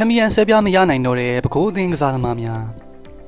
ချန်ပီယံဆွဲပြားမရနိုင်တော့တဲ့ပဲခူးအသင်းကစားသမားများ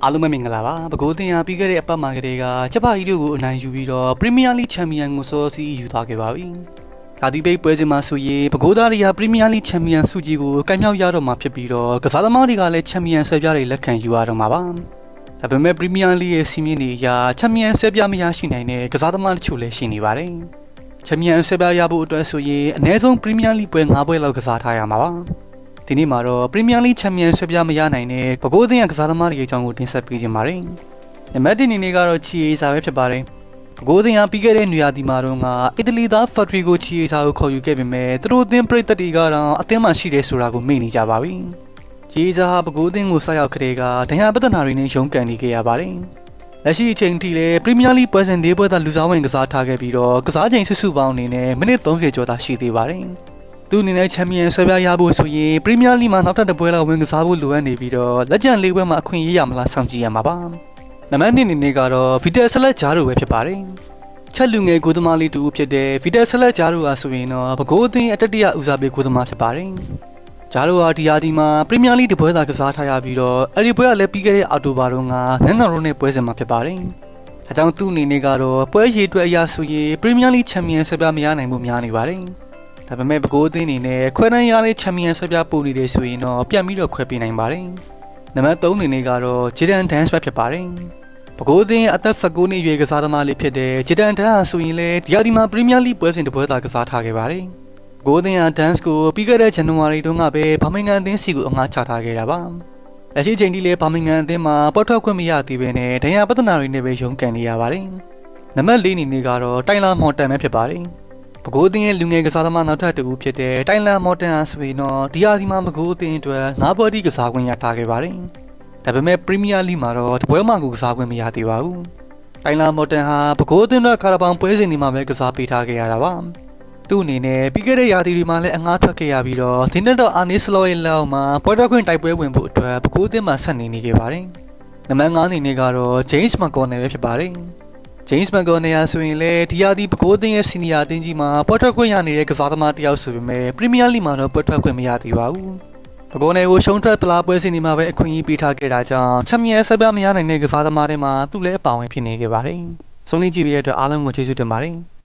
အားလုံးပဲမင်္ဂလာပါပဲခူးအသင်းဟာပြီးခဲ့တဲ့အပတ်မှာကတည်းကချက်ပါကြီးတို့ကိုအနိုင်ယူပြီးတော့ပရီးမီးယားလိချန်ပီယံကိုစောစီးယူသွားခဲ့ပါပြီ။ဒါဒီပိတ်ပွဲစဉ်မှာဆိုရင်ပဲခူးသားတွေကပရီးမီးယားလိချန်ပီယံဆုကြီးကိုကံမြောက်ရတော့မှာဖြစ်ပြီးတော့ကစားသမားတွေကလည်းချန်ပီယံဆွဲပြားတွေလက်ခံယူရတော့မှာပါ။ဒါပေမဲ့ပရီးမီးယားလိရဲ့စီးမြင့်တွေအရာချန်ပီယံဆွဲပြားမရရှိနိုင်တဲ့ကစားသမားတချို့လည်းရှိနေပါတယ်။ချန်ပီယံဆွဲပြားရဖို့အတွက်ဆိုရင်အနည်းဆုံးပရီးမီးယားလိပွဲ၅ပွဲလောက်ကစားထားရမှာပါ။ ဒီနေ့မှာတော့ Premier League Champion ဆွဲပြားမရနိုင်တဲ့ပကိုးအသင်းရဲ့ကစားသမားတွေအကြောင်းကိုတင်ဆက်ပေးခြင်းပါတယ်။နံပါတ်1အနေနဲ့ကတော့ချီအေစာပဲဖြစ်ပါတယ်။ပကိုးအသင်းကပြီးခဲ့တဲ့နွေရာသီမှာတော့ကအီတလီသားဖက်ထရီကိုချီအေစာကိုခေါ်ယူခဲ့ပေမဲ့သူတို့အသင်းပရိသတ်တွေကတော့အသင်းမှာရှိတယ်ဆိုတာကိုမေ့နေကြပါပြီ။ချီအေစာဟာပကိုးအသင်းကိုဆက်ရောက်ခဲ့တဲ့ကဒဏ်ရာပဒနာတွေနဲ့ရုန်းကန်နေခဲ့ရပါတယ်။လက်ရှိအချိန်ထိလည်း Premier League ပွဲစဉ်၄ပွဲသာလူစားဝင်ကစားထားခဲ့ပြီးတော့ကစားချိန်စုစုပေါင်းအနေနဲ့မိနစ်30ကျော်သာရှိသေးပါတယ်။ သူအနေနဲ့ချန်ပီယံဆွဲပြားရဖို့ဆိုရင်ပရီးမီးယားလိမှာနောက်ထပ်တစ်ပွဲလောက်ဝင်ကစားဖို့လိုအပ်နေပြီးတော့လက်ကျန်လေးပွဲမှာအခွင့်အရေးရမလားစောင့်ကြည့်ရမှာပါ။နံပါတ်2အနေနဲ့ကတော့ဗီတယ်ဆလက်ဂျာရိုပဲဖြစ်ပါတယ်။ချက်လူငယ်ကိုသမားလေးတူဖြစ်တဲ့ဗီတယ်ဆလက်ဂျာရိုဟာဆိုရင်တော့ဘကိုးအသင်းအတတိယဦးစားပေးကိုသမားဖြစ်ပါတယ်။ဂျာရိုဟာဒီယာဒီမှာပရီးမီးယားလိတပွဲသာကစားထားရပြီးတော့အဲ့ဒီပွဲကလည်းပြီးခဲ့တဲ့အောက်တိုဘာတုန်းကငန်းငန်ရိုနဲ့ပွဲစဉ်မှာဖြစ်ပါတယ်။ဒါကြောင့်သူ့အနေနဲ့ကတော့ပွဲရည်အတွက်အရာဆိုရင်ပရီးမီးယားလိချန်ပီယံဆွဲပြားမရနိုင်မှုများနေပါတယ်။ ဒါပေမဲ့ပဲခူးအသင်းအနေနဲ့ခွဲတန်းရတဲ့ချန်ပီယံဆွဲပြပို့နေတယ်ဆိုရင်တော့ပြန်ပြီးတော့ခွဲပေးနိုင်ပါတယ်။နံပါတ်3အနေနဲ့ကတော့ဂျီဒန်ဒန်စ်ပဲဖြစ်ပါတယ်။ပဲခူးအသင်းအသက်19နှစ်အရွယ်ကစားသမားလေးဖြစ်တဲ့ဂျီဒန်ဒန်ဟာဆိုရင်လည်းဒီယာဒီမှာပရီးမီးယားလိပွဲစဉ်တစ်ပွဲသာကစားထားခဲ့ပါတယ်။ပဲခူးအသင်းဟာဒန်စ်ကိုပြီးခဲ့တဲ့ဇန်နဝါရီတုန်းကပဲဘာမင်ဂန်အသင်းစီကိုအငှားချထားခဲ့တာပါ။လက်ရှိချိန်ထိလည်းဘာမင်ဂန်အသင်းမှာပေါ်ထွက်ခွင့်မရသေးဘဲနဲ့ဒဏ်ရာပဿနာတွေနဲ့ပဲရုန်းကန်နေရပါတယ်။နံပါတ်4အနေနဲ့ကတော့တိုင်လာမော်တန်ပဲဖြစ်ပါတယ်။ ပကိုးအသင်းရဲ့လူငယ်ကစားသမားနောက်ထပ်တစ်ဦးဖြစ်တဲ့တိုင်လန်မော်တန်ဟာဆိုရင်တော့ဒီယာဒီမှာပကိုးအသင်းအတွက်ငါးပွဲတိကစားခွင့်ရထားခဲ့ပါတယ်။ဒါပေမဲ့ပရီးမီးယားလိမှာတော့တပွဲမှကိုကစားခွင့်မရသေးပါဘူး။တိုင်လန်မော်တန်ဟာပကိုးအသင်းအတွက်ကာရာဘောင်ပွဲစဉ်တွေမှာပဲကစားပေးထားခဲ့ရတာပါ။သူ့အနေနဲ့ပြီးခဲ့တဲ့ရာသီတွေမှာလည်းအငှားထွက်ခဲ့ရပြီးတော့ဇင်းတက်တော်အာနီစလောရဲ့လက်အောက်မှာပွဲတော်ခွင့်တိုက်ပွဲဝင်ဖို့အတွက်ပကိုးအသင်းမှာဆက်နေနေခဲ့ပါတယ်။နံပါတ်9အနေနဲ့ကတော့ James McConnell ပဲဖြစ်ပါတယ်။ James McGonagall ဆိုရင်လည်းဒီယာဒီပကိုးအသင်းရဲ့စီနီယာအသင်းကြီးမှာပွဲထွက်ခွင့်ရနေတဲ့ကစားသမားတစ်ယောက်ဆိုပေမဲ့ပရီးမီးယားလိမှာတော့ပွဲထွက်ခွင့်မရသေးပါဘူး။ပကိုးနယ်ကိုရှုံးထွက်ပလားပွဲစဉ်ဒီမှာပဲအခွင့်အရေးပေးထားခဲ့တာကြောင့်ချန်ပီယံဆက်ပြမရနိုင်တဲ့ကစားသမားတွေမှာသူ့လည်းအပါဝင်ဖြစ်နေခဲ့ပါတယ်။ဆုံးလေးကြည့်ပြီးတဲ့အတွက်အားလုံးကိုကျေးဇူးတင်ပါတယ်။